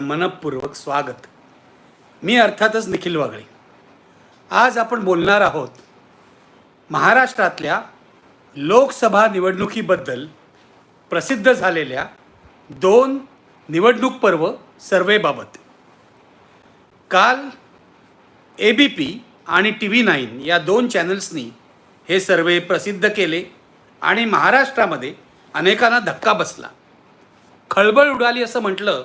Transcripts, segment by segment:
मनपूर्वक स्वागत. मी अर्थातच निखिल वागळे. आज आपण बोलणार आहोत महाराष्ट्रातल्या लोकसभा निवडणुकीबद्दल प्रसिद्ध झालेल्या दोन निवडणूक पर्व सर्वेबाबत. काल ए बी पी आणि टी व्ही नाईन या दोन चॅनल्सनी हे सर्वे प्रसिद्ध केले आणि महाराष्ट्रामध्ये अनेकांना धक्का बसला. खळबळ उडाली असं म्हटलं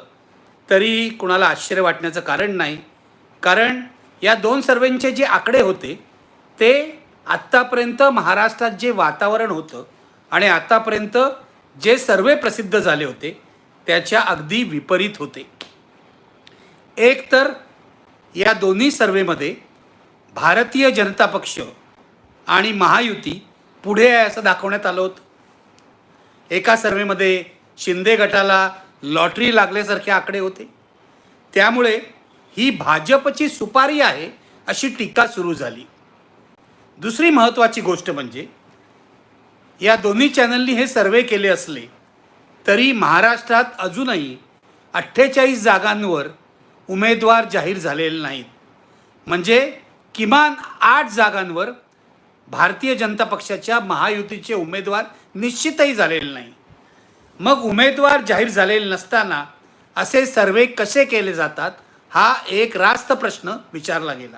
तरी कुणाला आश्चर्य वाटण्याचं कारण नाही. कारण या दोन सर्वेंचे जे आकडे होते ते आत्तापर्यंत महाराष्ट्रात जे वातावरण होतं आणि आत्तापर्यंत जे सर्वे प्रसिद्ध झाले होते त्याच्या अगदी विपरीत होते. एक तर या दोन्ही सर्वेमध्ये भारतीय जनता पक्ष आणि महायुती पुढे आहे असं दाखवण्यात आलं होतं. एका सर्वेमध्ये शिंदे गटाला लॉटरी लागल्यासारखे आकडे होते. त्यामुळे ही भाजपची सुपारी आहे अशी टीका सुरू झाली. दुसरी महत्त्वाची गोष्ट म्हणजे या दोन्ही चॅनलनी हे सर्वे केले असले तरी महाराष्ट्रात अजूनही अठ्ठेचाळीस जागांवर उमेदवार जाहीर झालेले नाहीत. म्हणजे किमान आठ जागांवर भारतीय जनता पक्षाच्या महायुतीचे उमेदवार निश्चितही झालेले नाही मग उमेदवार जाहीर झालेले नसताना असे सर्वे कसे केले जातात हा एक रास्त प्रश्न विचारला गेला.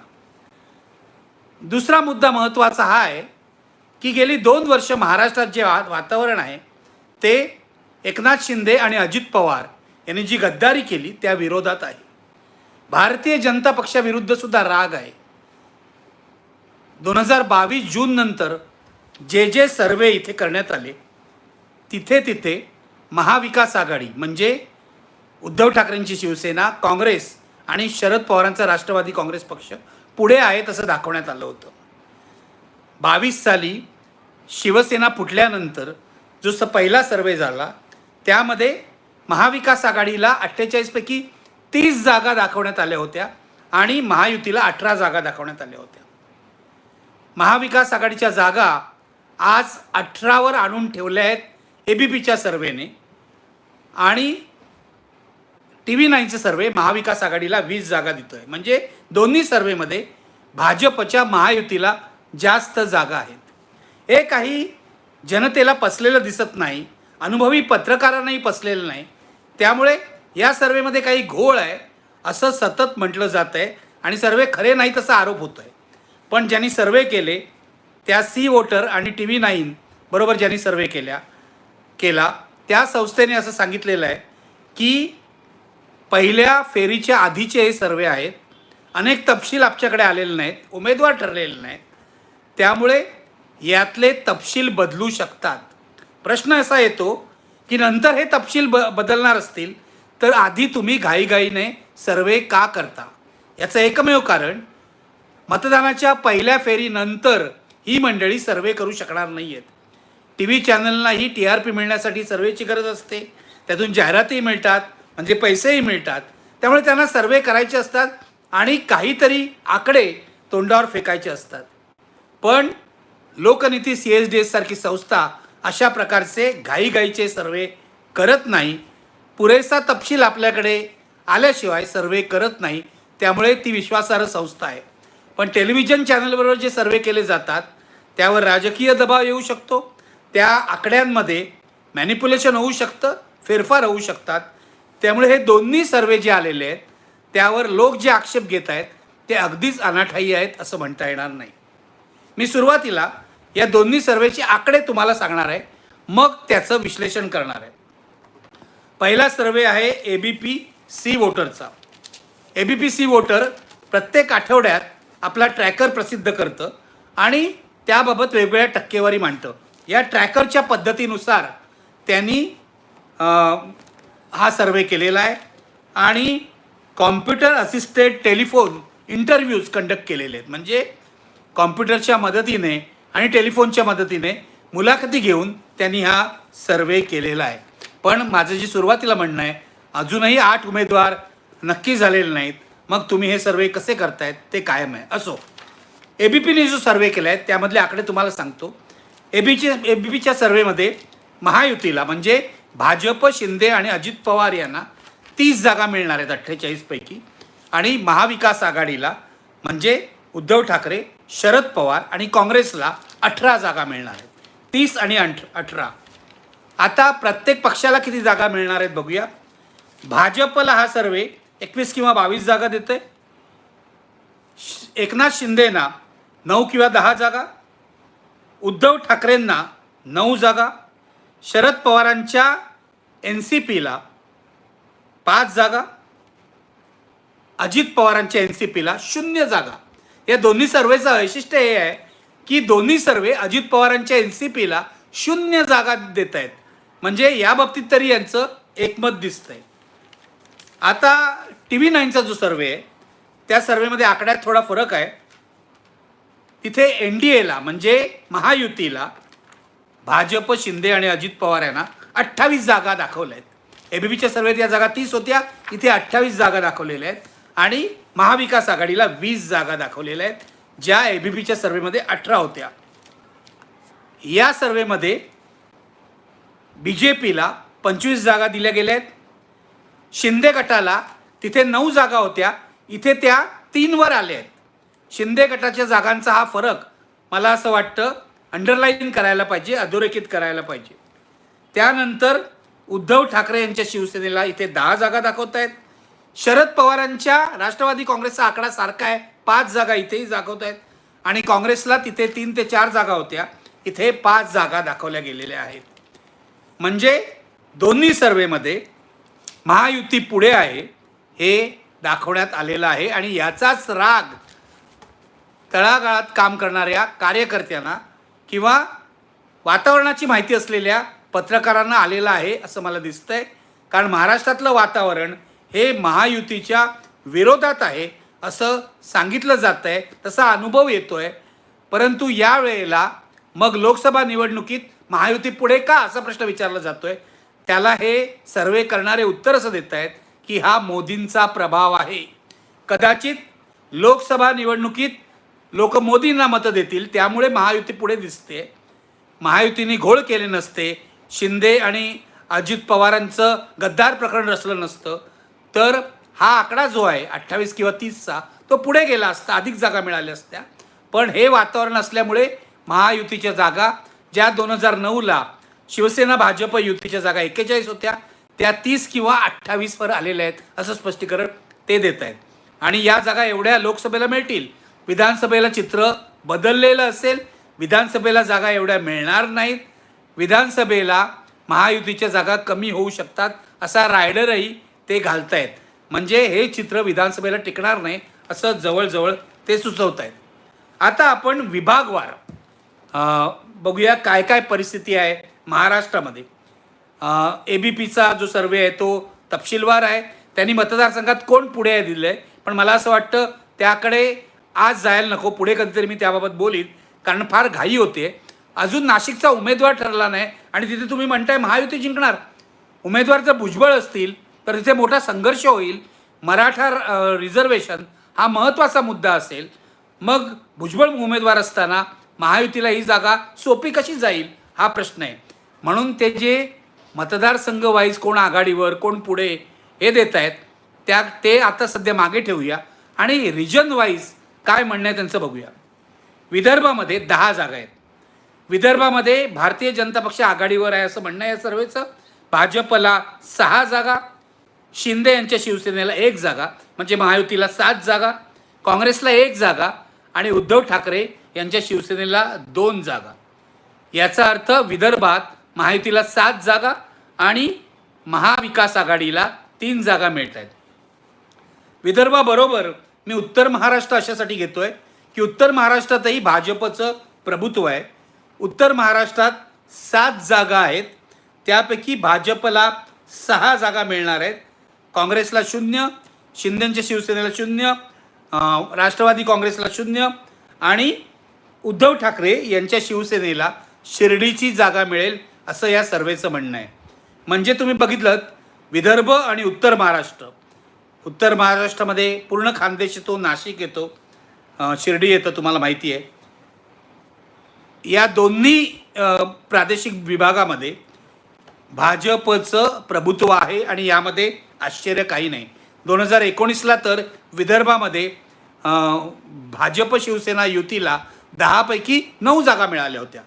दुसरा मुद्दा महत्त्वाचा हा आहे की गेली दोन वर्ष महाराष्ट्रात जे वा वातावरण आहे ते एकनाथ शिंदे आणि अजित पवार यांनी जी गद्दारी केली त्या विरोधात आहे. भारतीय जनता पक्षाविरुद्ध सुद्धा राग आहे. दोन हजार बावीस जून नंतर जे जे सर्वे इथे करण्यात आले तिथे तिथे महाविकास आघाडी म्हणजे उद्धव ठाकरेंची शिवसेना काँग्रेस आणि शरद पवारांचा राष्ट्रवादी काँग्रेस पक्ष पुढे आहेत असं दाखवण्यात आलं होतं. बावीस साली शिवसेना फुटल्यानंतर जो स पहिला सर्वे झाला त्यामध्ये महाविकास आघाडीला अठ्ठेचाळीसपैकी तीस जागा दाखवण्यात आल्या होत्या आणि महायुतीला अठरा जागा दाखवण्यात आल्या होत्या. महाविकास आघाडीच्या जागा आज अठरावर आणून ठेवल्या आहेत ए बी पीच्या सर्वेने आणि टी व्ही नाईनचे सर्वे महाविकास आघाडीला वीस जागा देतोय. म्हणजे दोन्ही सर्वेमध्ये भाजपच्या महायुतीला जास्त जागा आहेत. हे काही जनतेला पसलेलं दिसत नाही अनुभवी पत्रकारांनाही पसलेलं नाही. त्यामुळे या सर्वेमध्ये काही घोळ आहे असं सतत म्हटलं जात आहे आणि सर्वे खरे नाहीत असा आरोप होतो आहे पण ज्यांनी सर्वे केले त्या सी वोटर आणि टी व्ही नाईन बरोबर ज्यांनी सर्वे केल्या केला त्या संस्थेने असं सांगितलेलं आहे की पहिल्या फेरीच्या आधीचे हे सर्वे आहेत. अनेक तपशील आमच्याकडे आलेले नाहीत उमेदवार ठरलेले नाहीत. त्यामुळे यातले तपशील बदलू शकतात. प्रश्न असा येतो की नंतर हे तपशील ब बदलणार असतील तर आधी तुम्ही घाईघाईने सर्वे का करता? याचं एकमेव कारण मतदानाच्या पहिल्या फेरीनंतर ही मंडळी सर्वे करू शकणार नाही आहेत टी व्ही चॅनलनाही टी आर पी मिळण्यासाठी सर्वेची गरज असते. त्यातून जाहिरातही मिळतात म्हणजे पैसेही मिळतात. त्यामुळे त्यांना सर्वे करायचे असतात आणि काहीतरी आकडे तोंडावर फेकायचे असतात. पण लोकनीती सी एस डी एससारखी संस्था अशा प्रकारचे घाईघाईचे सर्वे करत नाही. पुरेसा तपशील आपल्याकडे आल्याशिवाय सर्वे करत नाही. त्यामुळे ती विश्वासार्ह संस्था आहे. पण टेलिव्हिजन चॅनलबरोबर जे सर्वे केले जातात त्यावर राजकीय दबाव येऊ शकतो. त्या आकड्यांमध्ये मॅनिप्युलेशन होऊ शकतं फेरफार होऊ शकतात. त्यामुळे हे दोन्ही सर्वे जे आलेले आहेत त्यावर लोक जे आक्षेप घेत आहेत ते अगदीच अनाठायी आहेत असं म्हणता येणार नाही. मी सुरुवातीला या दोन्ही सर्वेचे आकडे तुम्हाला सांगणार आहे मग त्याचं विश्लेषण करणार आहे. पहिला सर्वे आहे A B P C वोटरचा A B P C voter प्रत्येक आठवड्यात आपला ट्रॅकर प्रसिद्ध करतं आणि त्याबाबत वेगवेगळ्या टक्केवारी मांडतं. या ट्रॅकरच्या पद्धतीनुसार त्यांनी हा सर्वे केलेला आहे आणि computer assisted telephone interviews conduct केलेले आहेत. म्हणजे कॉम्प्युटरच्या मदतीने आणि टेलिफोनच्या मदतीने मुलाखती घेऊन त्यांनी हा सर्वे केलेला आहे. पण माझं जे सुरुवातीला म्हणणं आहे अजूनही आठ उमेदवार नक्की झालेले नाहीत. मग तुम्ही हे सर्वे कसे करतायत ते कायम आहे. असो. ए बी पीने जो सर्वे केला आहे त्यामधले आकडे तुम्हाला सांगतो. ए बीचे ए बी पीच्या सर्वेमध्ये महायुतीला म्हणजे भाजप शिंदे आणि अजित पवार यांना तीस जागा मिळणार आहेत अठ्ठेचाळीसपैकी आणि महाविकास आघाडीला म्हणजे उद्धव ठाकरे शरद पवार आणि काँग्रेसला अठरा जागा मिळणार आहेत. तीस आणि अठ अठरा. आता प्रत्येक पक्षाला किती जागा मिळणार आहेत बघूया. भाजपला हा सर्वे एकवीस किंवा बावीस जागा देते एकनाथ शिंदेना नऊ किंवा दहा जागा उद्धव ठाकरेंना नऊ जागा शरद पवारांच्या एन सी पीला पाच जागा अजित पवारांच्या एन सी पीला शून्य जागा. या दोन्ही सर्वेचं वैशिष्ट्य हे आहे की दोन्ही सर्वे अजित पवारांच्या एन सी पीला शून्य जागा देत आहेत. म्हणजे या बाबतीत तरी यांचं एकमत दिसतंय. आता टी व्ही नाईनचा जो सर्वे आहे त्या सर्वेमध्ये आकड्यात थोडा फरक आहे. तिथे एन डी एला म्हणजे महायुतीला भाजप शिंदे आणि अजित पवार यांना अठ्ठावीस जागा दाखवल्या आहेत. एबीबीच्या सर्वेत या जागा तीस होत्या इथे अठ्ठावीस जागा दाखवलेल्या आहेत आणि महाविकास आघाडीला वीस जागा दाखवलेल्या आहेत ज्या एबीपीच्या सर्वेमध्ये अठरा होत्या. या सर्वेमध्ये बी जे पीला पंचवीस जागा दिल्या गेल्या आहेत. शिंदे गटाला तिथे नऊ जागा होत्या इथे त्या तीनवर आल्या आहेत. शिंदे गटाच्या जागांचा हा फरक मला असं वाटतं अंडरलाईन करायला पाहिजे अधोरेखित करायला पाहिजे. त्यानंतर उद्धव ठाकरे यांच्या शिवसेनेला इथे दहा जागा दाखवत आहेत शरद पवारांच्या राष्ट्रवादी काँग्रेसचा आकडा सारखा आहे पाच जागा इथेही दाखवत आहेत आणि काँग्रेसला तिथे तीन ते चार जागा होत्या इथे पाच जागा दाखवल्या गेलेल्या आहेत. म्हणजे दोन्ही सर्वेमध्ये महायुती पुढे आहे हे दाखवण्यात आलेलं आहे आणि याचाच राग तळागाळात काम करणाऱ्या कार्यकर्त्यांना किंवा वातावरणाची माहिती असलेल्या पत्रकारांना आलेला आहे असं मला दिसतं आहे कारण महाराष्ट्रातलं वातावरण हे महायुतीच्या विरोधात आहे असं सांगितलं जात आहे तसा अनुभव येतो आहे परंतु या वेळेला मग लोकसभा निवडणुकीत महायुती पुढे का असा प्रश्न विचारला जातो आहे त्याला हे सर्वे करणारे उत्तर असं देत आहेत की हा मोदींचा प्रभाव आहे. कदाचित लोकसभा निवडणुकीत लोक मोदींना मतं देतील त्यामुळे महायुती पुढे दिसते. महायुतीने घोळ केले नसते. शिंदे आणि अजित पवारांचं गद्दार प्रकरण रचलं नसतं. तर हा आकडा जो आहे अठ्ठावीस किंवा तीसचा तो पुढे गेला असता अधिक जागा मिळाल्या असत्या. पण हे वातावरण असल्यामुळे महायुतीच्या जागा ज्या दोन हजार नऊला शिवसेना भाजप युतीच्या जागा एक्केचाळीस होत्या त्या तीस किंवा अठ्ठावीसवर आलेल्या आहेत असं स्पष्टीकरण ते देत आहेत. आणि या जागा एवढ्या लोकसभेला मिळतील विधानसभेला चित्र बदललेलं असेल विधानसभेला जागा एवढ्या मिळणार नाहीत विधानसभेला महायुतीच्या जागा कमी होऊ शकतात असा रायडरही ते घालतायत. म्हणजे हे चित्र विधानसभेला टिकणार नाही असं जवळजवळ ते सुचवत आहेत आता आपण विभागवार बघूया काय काय परिस्थिती आहे महाराष्ट्रामध्ये. ए बी पीचा जो सर्वे आहे तो तपशीलवार आहे. त्यांनी मतदारसंघात कोण पुढे आहे दिलं आहे पण मला असं वाटतं त्याकडे आज जायला नको पुढे कधीतरी मी त्याबाबत बोलीन. कारण फार घाई होते. अजून नाशिकचा उमेदवार ठरला नाही आणि तिथे तुम्ही म्हणताय महायुती जिंकणार. उमेदवार जर भुजबळ असतील तर तिथे मोठा संघर्ष होईल. मराठा रिझर्वेशन हा महत्त्वाचा मुद्दा असेल. मग भुजबळ उमेदवार असताना महायुतीला ही जागा सोपी कशी जाईल हा प्रश्न आहे. म्हणून ते जे मतदारसंघ वाईज कोण आघाडीवर कोण पुढे हे देत आहेत त्या ते आता सध्या मागे ठेवूया. आणि रिजन वाईज काय म्हणणं आहे त्यांचं बघूया. विदर्भामध्ये दहा जागा आहेत. विदर्भामध्ये भारतीय जनता पक्ष आघाडीवर आहे असं म्हणणं आहे सर्वेचं. भाजपला सहा जागा शिंदे यांच्या शिवसेनेला एक जागा म्हणजे महायुतीला सात जागा काँग्रेसला एक जागा आणि उद्धव ठाकरे यांच्या शिवसेनेला दोन जागा. याचा अर्थ विदर्भात महायुतीला सात जागा आणि महाविकास आघाडीला तीन जागा मिळत आहेत विदर्भाबरोबर मी उत्तर महाराष्ट्र अशासाठी घेतोय की उत्तर महाराष्ट्रातही भाजपचं प्रभुत्व आहे. उत्तर महाराष्ट्रात सात जागा आहेत. त्यापैकी भाजपला सहा जागा मिळणार आहेत. काँग्रेसला शून्य शिंद्यांच्या शिवसेनेला शून्य राष्ट्रवादी काँग्रेसला शून्य आणि उद्धव ठाकरे यांच्या शिवसेनेला शिर्डीची जागा मिळेल असं या सर्वेचं म्हणणं आहे. म्हणजे तुम्ही बघितलं विदर्भ आणि उत्तर महाराष्ट्र. उत्तर महाराष्ट्रामध्ये पूर्ण खानदेश येतो नाशिक येतो शिर्डी येतं तुम्हाला माहिती आहे. या दोन्ही प्रादेशिक विभागामध्ये भाजपचं प्रभुत्व आहे आणि यामध्ये आश्चर्य काही नाही. दोन हजार एकोणीसला तर विदर्भामध्ये भाजप शिवसेना युतीला दहापैकी नऊ जागा मिळाल्या होत्या.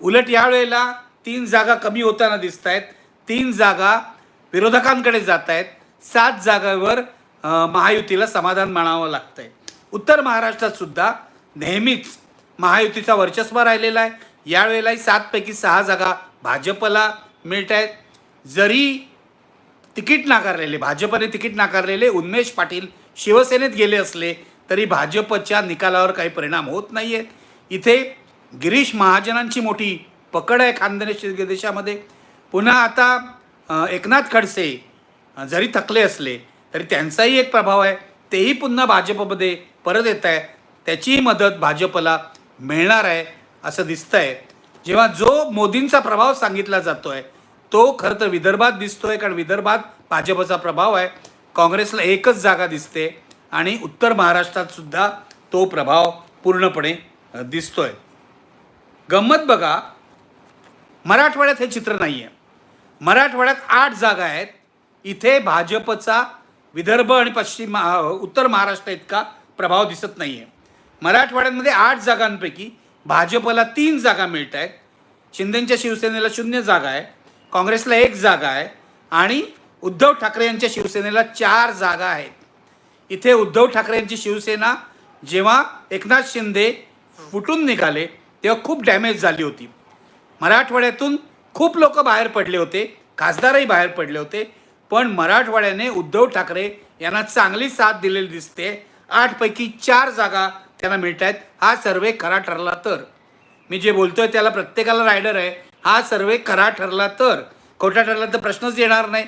उलट यावेळेला तीन जागा कमी होताना दिसत आहेत तीन जागा विरोधकांकडे जात आहेत सात जागेवर महायुतीला समाधान मानावं लागतंय. उत्तर महाराष्ट्रात सुद्धा नेहमीच महायुतीचा वर्चस्व राहिलेला आहे. यावेळेलाही सातपैकी सहा जागा भाजपला मिळत आहेत जरी तिकीट नाकारलेले भाजपने तिकीट नाकारलेले उन्मेष पाटील शिवसेनेत गेले असले तरी भाजपच्या निकालावर काही परिणाम होत नाही आहेत इथे गिरीश महाजनांची मोठी पकड आहे खानदेश देशामध्ये. पुन्हा आता एकनाथ खडसे जरी थकले असले तरी त्यांचाही एक प्रभाव आहे. तेही पुन्हा भाजपमध्ये परत येत आहे. त्याचीही मदत भाजपला मिळणार आहे असं दिसतंय. जेव्हा जो मोदींचा प्रभाव सांगितला जातो आहे तो खरं तर विदर्भात दिसतोय कारण विदर्भात भाजपचा प्रभाव आहे. काँग्रेसला एकच जागा दिसते आणि उत्तर महाराष्ट्रात सुद्धा तो प्रभाव पूर्णपणे दिसतोय. गंमत बघा मराठवाड्यात हे चित्र नाही आहे मराठवाड्यात आठ जागा आहेत. इथे भाजपचा विदर्भ आणि पश्चिम महा- उत्तर महाराष्ट्र इतका प्रभाव दिसत नाही आहे मराठवाड्यामध्ये आठ जागांपैकी भाजपला तीन जागा मिळत आहेत. शिंदेच्या शिवसेनेला शून्य जागा आहे काँग्रेसला एक जागा आहे आणि उद्धव ठाकरे यांच्या शिवसेनेला चार जागा आहेत. इथे उद्धव ठाकरे यांची शिवसेना जेव्हा एकनाथ शिंदे फुटून निघाले तेव्हा खूप डॅमेज झाली होती. मराठवाड्यातून खूप लोक बाहेर पडले होते खासदारही बाहेर पडले होते. पण मराठवाड्याने उद्धव ठाकरे यांना चांगली साथ दिलेली दिसते. आठपैकी चार जागा त्यांना मिळत आहेत हा सर्वे खरा ठरला तर. मी जे बोलतोय त्याला प्रत्येकाला रायडर आहे. हा सर्वे खरा ठरला तर. खोटा ठरला तर प्रश्नच येणार नाही.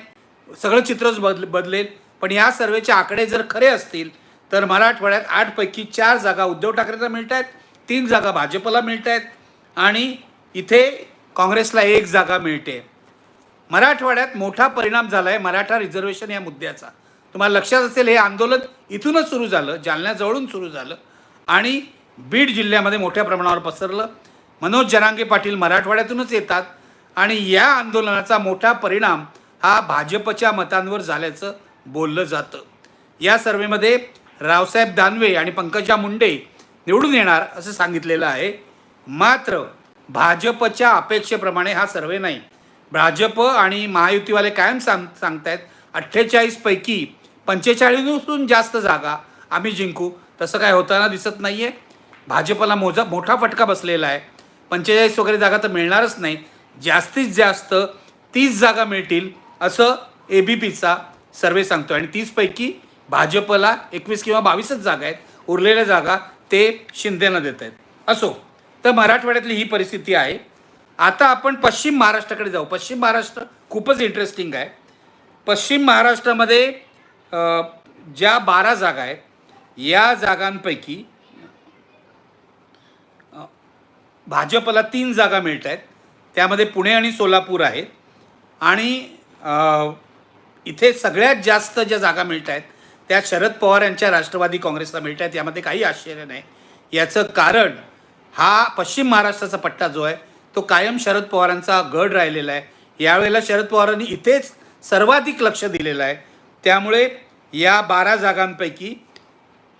सगळं चित्रच बदल बदलेल. पण या सर्वेचे आकडे जर खरे असतील तर मराठवाड्यात आठपैकी चार जागा उद्धव ठाकरेंना मिळत आहेत तीन जागा भाजपला मिळत आहेत आणि इथे काँग्रेसला एक जागा मिळते. मराठवाड्यात मोठा परिणाम झाला आहे मराठा रिझर्वेशन या मुद्द्याचा. तुम्हाला लक्षात असेल हे आंदोलन इथूनच सुरू झालं जालन्याजवळून सुरू झालं आणि बीड जिल्ह्यामध्ये मोठ्या प्रमाणावर पसरलं. मनोज जरांगे पाटील मराठवाड्यातूनच येतात आणि या आंदोलनाचा मोठा परिणाम हा भाजपच्या मतांवर झाल्याचं बोललं जातं. या सर्वेमध्ये रावसाहेब दानवे आणि पंकजा मुंडे निवडून येणार असं सांगितलेलं आहे. मात्र भाजपच्या अपेक्षेप्रमाणे हा सर्वे नाही. भाजप आणि महायुतीवाले कायम सांग सांगतायत अठ्ठेचाळीसपैकी पंचेचाळीसहून जास्त जागा आम्ही जिंकू. तसं काय होताना दिसत नाही आहे भाजपला मोजा मोठा फटका बसलेला आहे. पंचेचाळीस वगैरे जागा तर मिळणारच नाही. जास्तीत जास्त तीस जागा मिळतील असं ए बी पीचा सर्वे सांगतो आणि तीसपैकी भाजपला एकवीस किंवा बावीसच जागा आहेत. उरलेल्या जागा ते शिंदेना देत आहेत असो तर मराठवाड्यातली ही परिस्थिती आहे. आता आपण पश्चिम महाराष्ट्राकडे जाऊ. पश्चिम महाराष्ट्र खूपच इंटरेस्टिंग आहे. पश्चिम महाराष्ट्रामध्ये ज्या बारा जागा आहेत या जागांपैकी भाजपला तीन जागा मिळत आहेत त्यामध्ये पुणे आणि सोलापूर आहेत. आणि इथे सगळ्यात जास्त ज्या जागा मिळत आहेत त्या शरद पवार यांच्या राष्ट्रवादी काँग्रेसला मिळत आहेत यामध्ये काही आश्चर्य नाही. याचं कारण हा पश्चिम महाराष्ट्राचा पट्टा जो आहे तो कायम शरद पवारांचा गड राहिलेला आहे. यावेळेला शरद पवारांनी इथेच सर्वाधिक लक्ष दिलेलं आहे. त्यामुळे या बारा जागांपैकी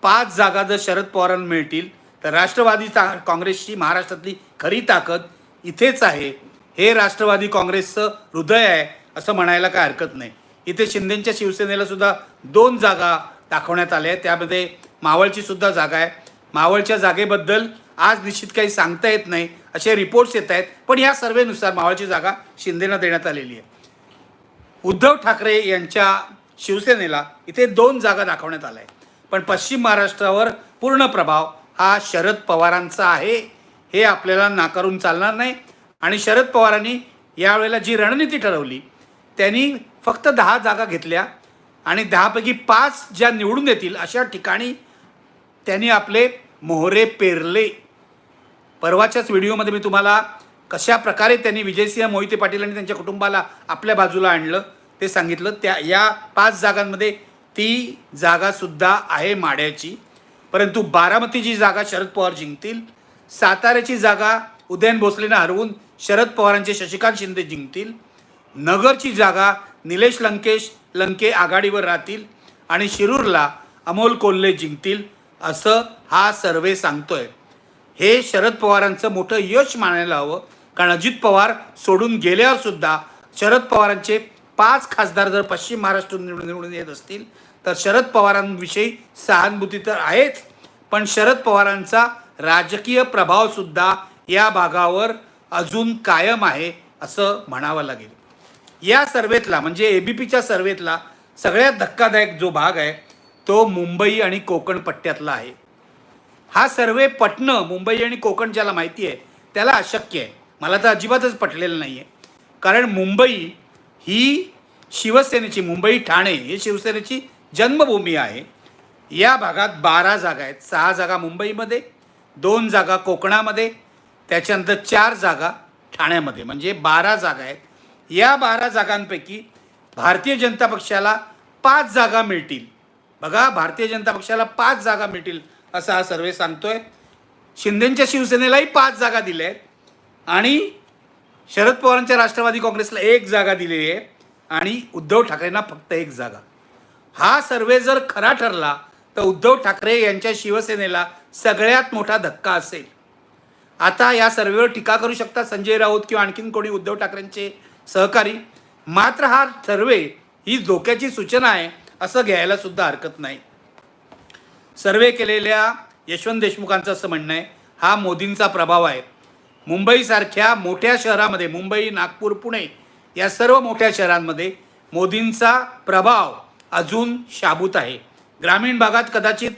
पाच जागा जर शरद पवारांना मिळतील तर राष्ट्रवादी ता काँग्रेसची महाराष्ट्रातली खरी ताकद इथेच आहे. हे राष्ट्रवादी काँग्रेसचं हृदय आहे असं म्हणायला काय हरकत नाही. इथे शिंदेंच्या शिवसेनेला सुद्धा दोन जागा दाखवण्यात आल्या आहेत. त्यामध्ये मावळची सुद्धा जागा आहे. मावळच्या जागेबद्दल आज निश्चित काही सांगता येत नाही असे रिपोर्ट्स येत आहेत पण या सर्वेनुसार मावळची जागा शिंदेना देण्यात आलेली आहे. उद्धव ठाकरे यांच्या शिवसेनेला इथे दोन जागा दाखवण्यात आल्या आहेत. पण पश्चिम महाराष्ट्रावर पूर्ण प्रभाव हा शरद पवारांचा आहे हे आपल्याला नाकारून चालणार नाही. आणि शरद पवारांनी यावेळेला जी रणनीती ठरवली त्यांनी फक्त दहा जागा घेतल्या आणि दहापैकी पाच ज्या निवडून येतील अशा ठिकाणी त्यांनी आपले मोहरे पेरले. परवाच्याच व्हिडिओमध्ये मी तुम्हाला कशा प्रकारे त्यांनी विजयसिंह मोहिते पाटील आणि त्यांच्या कुटुंबाला आपल्या बाजूला आणलं ते सांगितलं. त्या या पाच जागांमध्ये ती जागासुद्धा आहे माड्याची. परंतु बारामतीची जागा शरद पवार जिंकतील साताऱ्याची जागा उदयन भोसलेनं हरवून शरद पवारांचे शशिकांत शिंदे जिंकतील नगरची जागा निलेश लंकेश लंके आघाडीवर राहतील आणि शिरूरला अमोल कोल्हे जिंकतील असं हा सर्वे सांगतोय. हे शरद पवारांचं मोठं यश मानायला हवं. कारण अजित पवार सोडून गेल्यावर सुद्धा शरद पवारांचे पाच खासदार जर पश्चिम महाराष्ट्रातून निवडून निवडून येत असतील तर शरद पवारांविषयी सहानुभूती तर आहेच. पण शरद पवारांचा राजकीय प्रभावसुद्धा या भागावर अजून कायम आहे असं म्हणावं लागेल. या सर्वेतला म्हणजे ए बी पीच्या सर्वेतला सगळ्यात धक्कादायक जो भाग आहे तो मुंबई आणि कोकण पट्ट्यातला आहे. हा सर्वे पटणं मुंबई आणि कोकण ज्याला माहिती आहे त्याला अशक्य आहे. मला तर अजिबातच पटलेलं नाही आहे कारण मुंबई ही शिवसेनेची मुंबई ठाणे ही शिवसेनेची जन्मभूमी आहे. या भागात बारा जागा आहेत. सहा जागा मुंबईमध्ये दोन जागा कोकणामध्ये त्याच्यानंतर चार जागा ठाण्यामध्ये. म्हणजे बारा जागा आहेत. या बारा जागांपैकी भारतीय जनता पक्षाला पाच जागा मिळतील. बघा भारतीय जनता पक्षाला पाच जागा मिळतील. असा हा सर्वे सांगतोय. शिंदेच्या शिवसेनेलाही पाच जागा दिल्या आहेत. आणि शरद पवारांच्या राष्ट्रवादी काँग्रेसला एक जागा दिलेली आहे. आणि उद्धव ठाकरेंना फक्त एक जागा. हा सर्वे जर खरा ठरला तर उद्धव ठाकरे यांच्या शिवसेनेला सगळ्यात मोठा धक्का असेल. आता या सर्वेवर टीका करू शकता संजय राऊत किंवा आणखीन कोणी उद्धव ठाकरेंचे सहकारी. मात्र हा सर्वे ही धोक्याची सूचना आहे असं घ्यायला सुद्धा हरकत नाही. सर्वे केलेल्या यशवंत देशमुखांचं असं म्हणणं आहे हा मोदींचा प्रभाव आहे. मुंबईसारख्या मोठ्या शहरामध्ये मुंबई नागपूर पुणे या सर्व मोठ्या शहरांमध्ये मोदींचा प्रभाव अजून शाबूत आहे. ग्रामीण भागात कदाचित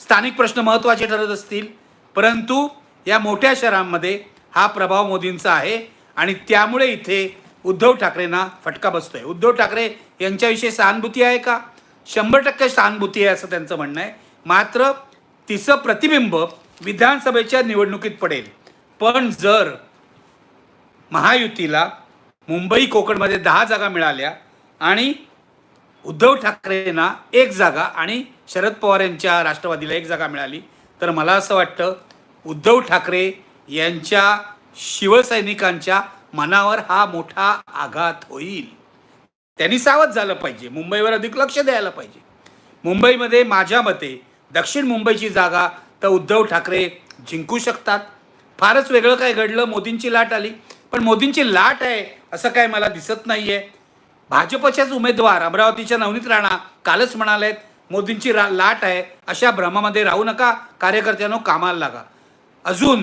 स्थानिक प्रश्न महत्त्वाचे ठरत असतील परंतु या मोठ्या शहरांमध्ये हा प्रभाव मोदींचा आहे आणि त्यामुळे इथे उद्धव ठाकरेंना फटका बसतो आहे उद्धव ठाकरे यांच्याविषयी सहानुभूती आहे का? शंभर टक्के सहानुभूती आहे असं त्यांचं म्हणणं आहे. मात्र तिचं प्रतिबिंब विधानसभेच्या निवडणुकीत पडेल. पण जर महायुतीला मुंबई कोकणमध्ये दहा जागा मिळाल्या आणि उद्धव ठाकरेंना एक जागा आणि शरद पवार यांच्या राष्ट्रवादीला एक जागा मिळाली तर मला असं वाटतं उद्धव ठाकरे यांच्या शिवसैनिकांच्या मनावर हा मोठा आघात होईल. त्यांनी सावध झालं पाहिजे. मुंबईवर अधिक लक्ष द्यायला पाहिजे. मुंबईमध्ये माझ्या मते दक्षिण मुंबईची जागा तर उद्धव ठाकरे जिंकू शकतात. फारच वेगळं काय घडलं मोदींची लाट आली. पण मोदींची लाट आहे असं काय मला दिसत नाही आहे भाजपच्याच उमेदवार अमरावतीच्या नवनीत राणा कालच म्हणालेत मोदींची रा लाट आहे अशा भ्रमामध्ये राहू नका कार्यकर्त्यांनो कामाला लागा. अजून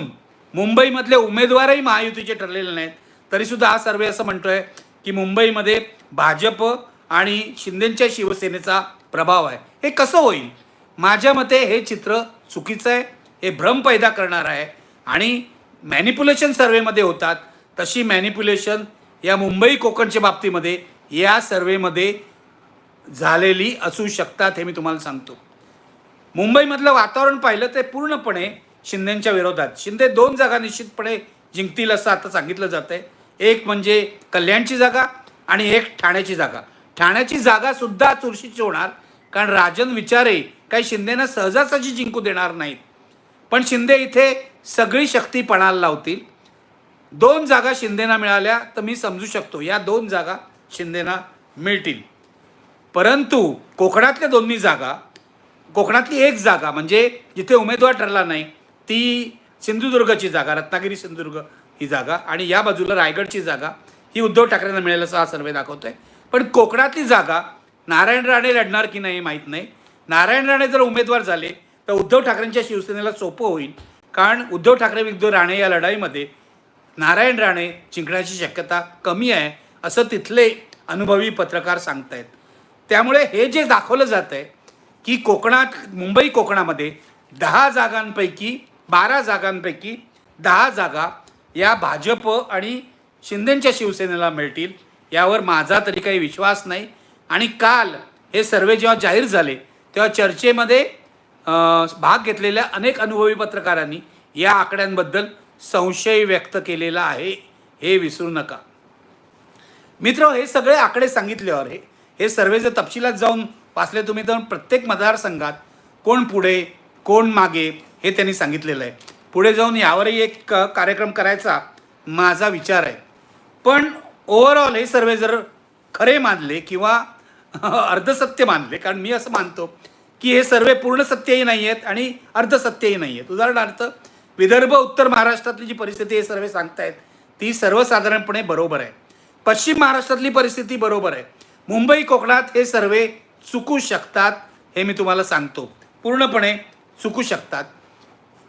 मुंबईमधले उमेदवारही महायुतीचे ठरलेले नाहीत. तरीसुद्धा हा सर्वे असं म्हणतोय की मुंबईमध्ये भाजप आणि शिंदेच्या शिवसेनेचा प्रभाव आहे. हे कसं होईल? माझ्या मते हे चित्र चुकीचं आहे हे भ्रम पैदा करणार आहे. आणि मॅनिप्युलेशन सर्वेमध्ये होतात. तशी मॅनिप्युलेशन या मुंबई कोकणच्या बाबतीमध्ये या सर्वेमध्ये झालेली असू शकतात हे मी तुम्हाला सांगतो. मुंबईमधलं वातावरण पाहिलं ते पूर्णपणे शिंदेच्या विरोधात. शिंदे दोन जागा निश्चितपणे जिंकतील असं आता सांगितलं जातं आहे एक म्हणजे कल्याणची जागा आणि एक ठाण्याची जागा. ठाण्याची जागासुद्धा चुरशीची होणार. कारण राजन विचारे काही शिंदेना सहजासहजी जिंकू देणार नाहीत. पण शिंदे इथे सगळी शक्ती पणाला लावतील. दोन जागा शिंदेना मिळाल्या तर मी समजू शकतो या दोन जागा शिंदेना मिळतील. परंतु कोकणातल्या दोन्ही जागा कोकणातली एक जागा म्हणजे जिथे उमेदवार ठरला नाही ती सिंधुदुर्गची जागा रत्नागिरी सिंधुदुर्ग ही जागा आणि या बाजूला रायगडची जागा ही उद्धव ठाकरेंना मिळेल असा हा सर्वे दाखवतोय. पण कोकणातली जागा नारायण राणे लढणार की नाही माहीत नाही. नारायण राणे जर उमेदवार झाले तर उद्धव ठाकरेंच्या शिवसेनेला सोपं होईल. कारण उद्धव ठाकरे विरुद्ध राणे या लढाईमध्ये नारायण राणे जिंकण्याची शक्यता कमी आहे असं तिथले अनुभवी पत्रकार सांगतायत. त्यामुळे हे जे दाखवलं जात आहे की कोकणात मुंबई कोकणामध्ये दहा जागांपैकी बारा जागांपैकी दहा जागा या भाजप आणि शिंदेंच्या शिवसेनेला मिळतील यावर माझा तरी काही विश्वास नाही. आणि काल हे सर्वे जेव्हा जाहीर झाले तेव्हा चर्चेमध्ये भाग घेतलेल्या अनेक अनुभवी पत्रकारांनी या आकड्यांबद्दल संशय व्यक्त केलेला आहे हे विसरू नका. मित्र हे सगळे आकडे सांगितल्यावर हे हे सर्वे जर तपशिलात जाऊन वाचले तुम्ही तर प्रत्येक मतदारसंघात कोण पुढे कोण मागे हे त्यांनी सांगितलेलं आहे. पुढे जाऊन यावरही एक कार्यक्रम करायचा माझा विचार आहे. पण ओव्हरऑल हे सर्वे जर खरे मानले किंवा अर्धसत्य मानले. कारण मी असं मानतो की हे सर्वे पूर्ण सत्यही नाही आहेत आणि अर्धसत्यही नाही आहेत उदाहरणार्थ विदर्भ उत्तर महाराष्ट्रातली जी परिस्थिती हे सर्वे सांगतायत ती सर्वसाधारणपणे बरोबर आहे. पश्चिम महाराष्ट्रातली परिस्थिती बरोबर आहे. मुंबई कोकणात हे सर्वे चुकू शकतात हे मी तुम्हाला सांगतो. पूर्णपणे चुकू शकतात.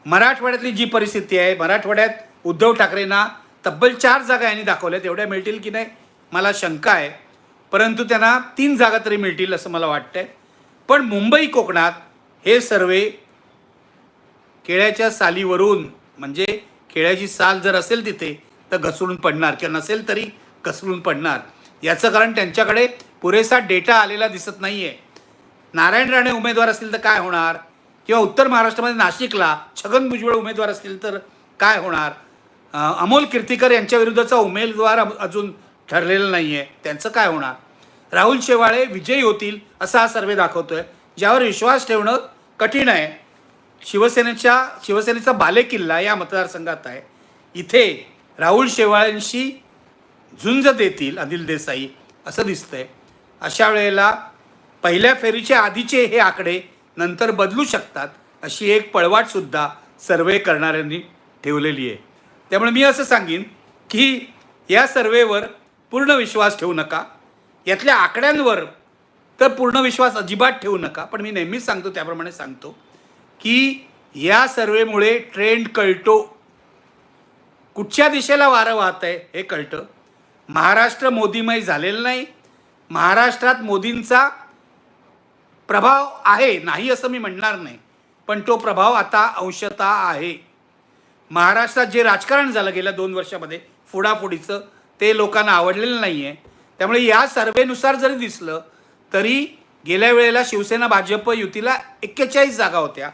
मराठवाड्यातली जी परिस्थिती आहे मराठवाड्यात उद्धव ठाकरेंना तब्बल चार जागा यांनी दाखवल्यात. एवढ्या मिळतील की नाही? मला शंका आहे. परंतु त्यांना तीन जागा तरी मिळतील असं मला वाटतंय. पण मुंबई कोकणात हे सर्वे केळ्याच्या सालीवरून म्हणजे केळ्याची साल जर असेल तिथे तर घसरून पडणार किंवा नसेल तरी घसरून पडणार. याचं कारण त्यांच्याकडे पुरेसा डेटा आलेला दिसत नाही आहे नारायण राणे उमेदवार असतील तर काय होणार? किंवा उत्तर महाराष्ट्रामध्ये नाशिकला छगन भुजबळ उमेदवार असतील तर काय होणार? अमोल कीर्तिकर यांच्या विरुद्धचा उमेदवार अजून ठरलेलं नाही आहे त्यांचं काय होणार? राहुल शेवाळे विजयी होतील असा हा सर्वे दाखवतोय ज्यावर विश्वास ठेवणं कठीण आहे. शिवसेनेच्या शिवसेनेचा बालेकिल्ला या मतदारसंघात आहे. इथे राहुल शेवाळ्यांशी झुंज देतील अनिल देसाई असं दिसतंय. अशा वेळेला पहिल्या फेरीच्या आधीचे हे आकडे नंतर बदलू शकतात अशी एक पळवाटसुद्धा सर्वे करणाऱ्यांनी ठेवलेली आहे. त्यामुळे मी असं सांगेन की या सर्वेवर पूर्ण विश्वास ठेवू नका. यातल्या आकड्यांवर तर पूर्ण विश्वास अजिबात ठेवू नका. पण मी नेहमीच सांगतो त्याप्रमाणे सांगतो की या सर्वेमुळे ट्रेंड कळतो. कुठच्या दिशेला वारं वाहत आहे हे कळतं. महाराष्ट्र मोदीमय झालेलं नाही. महाराष्ट्रात मोदींचा प्रभाव आहे नाही असं मी म्हणणार नाही. पण तो प्रभाव आता अंशतः आहे. महाराष्ट्रात जे राजकारण झालं गेल्या दोन वर्षामध्ये फोडाफोडीचं ते लोकांना आवडलेलं नाही आहे त्यामुळे या सर्वेनुसार जरी दिसलं तरी गेल्या वेळेला शिवसेना भाजप युतीला एक्केचाळीस जागा होत्या.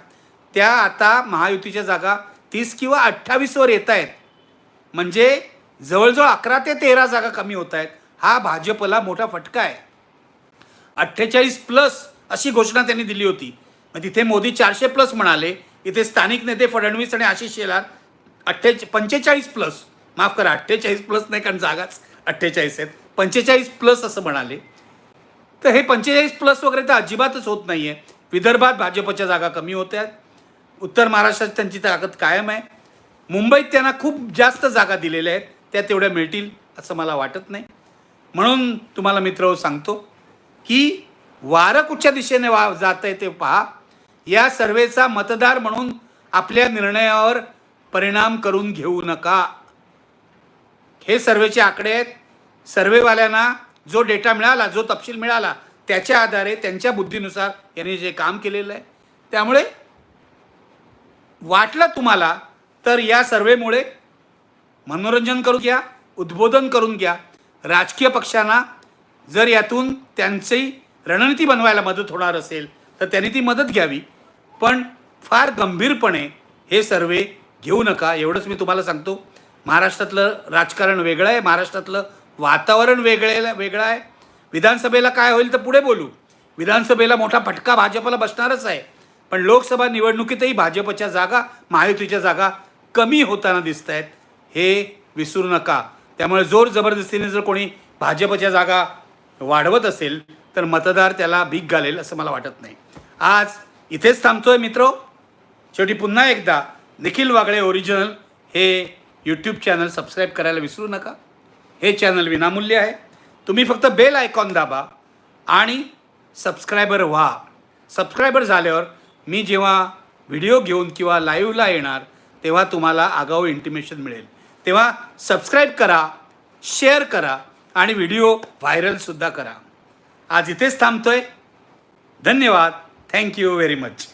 त्या आता महायुतीच्या जागा तीस किंवा अठ्ठावीसवर येत आहेत. म्हणजे जवळजवळ अकरा ते तेरा जागा कमी होत आहेत. हा भाजपला मोठा फटका आहे. अठ्ठेचाळीस प्लस अशी घोषणा त्यांनी दिली होती. मग तिथे मोदी चारशे प्लस म्हणाले. इथे स्थानिक नेते फडणवीस आणि आशिष शेलार अठ्ठे पंचेचाळीस प्लस. माफ करा अठ्ठेचाळीस प्लस नाही कारण जागाच अठ्ठेचाळीस आहेत. पंचेचाळीस प्लस असं म्हणाले. तर हे पंचेचाळीस प्लस वगैरे तर अजिबातच होत नाही आहे विदर्भात भाजपच्या जागा कमी होत्या. आहेत उत्तर महाराष्ट्रात त्यांची ताकद कायम आहे. मुंबईत त्यांना खूप जास्त जागा दिलेल्या आहेत. त्या तेवढ्या मिळतील असं मला वाटत नाही. म्हणून तुम्हाला मित्र सांगतो की वारं कुठच्या दिशेने वा जात आहे ते पहा. या सर्वेचा मतदार म्हणून आपल्या निर्णयावर परिणाम करून घेऊ नका. हे सर्वेचे आकडे आहेत. सर्वेवाल्यांना जो डेटा मिळाला जो तपशील मिळाला त्याच्या आधारे त्यांच्या बुद्धीनुसार यांनी जे काम केलेलं आहे. त्यामुळे वाटलं तुम्हाला तर या सर्वेमुळे मनोरंजन करून घ्या उद्बोधन करून घ्या. राजकीय पक्षांना जर यातून त्यांची रणनीती बनवायला मदत होणार असेल तर त्यांनी ती मदत घ्यावी. पण फार गंभीरपणे हे सर्वे घेऊ नका एवढंच मी तुम्हाला सांगतो. महाराष्ट्रातलं राजकारण वेगळं आहे महाराष्ट्रातलं वातावरण वेगळे वेगळं आहे. विधानसभेला काय होईल तर पुढे बोलू. विधानसभेला मोठा फटका भाजपला बसणारच आहे. पण लोकसभा निवडणुकीतही भाजपच्या जागा महायुतीच्या जागा कमी होताना दिसत आहेत हे विसरू नका. त्यामुळे जोर जबरदस्तीने जर कोणी भाजपच्या जागा वाढवत असेल तर मतदार त्याला भीक घालेल असं मला वाटत नाही. आज इथेच थांबतोय मित्र. शेवटी पुन्हा एकदा निखिल वागळे ओरिजिनल हे यूट्यूब चॅनल सबस्क्राईब करायला विसरू नका. हे चॅनल विनामूल्य आहे. तुम्ही फक्त बेल आयकॉन दाबा आणि सबस्क्रायबर व्हा. सबस्क्रायबर झाल्यावर मी जेव्हा व्हिडिओ घेऊन किंवा लाईव्हला येणार तेव्हा तुम्हाला आगाऊ इंटिमेशन मिळेल. तेव्हा सबस्क्राईब करा शेअर करा आणि व्हिडिओ व्हायरलसुद्धा करा. आज इथेच थांबतो आहे धन्यवाद थँक्यू व्हेरी मच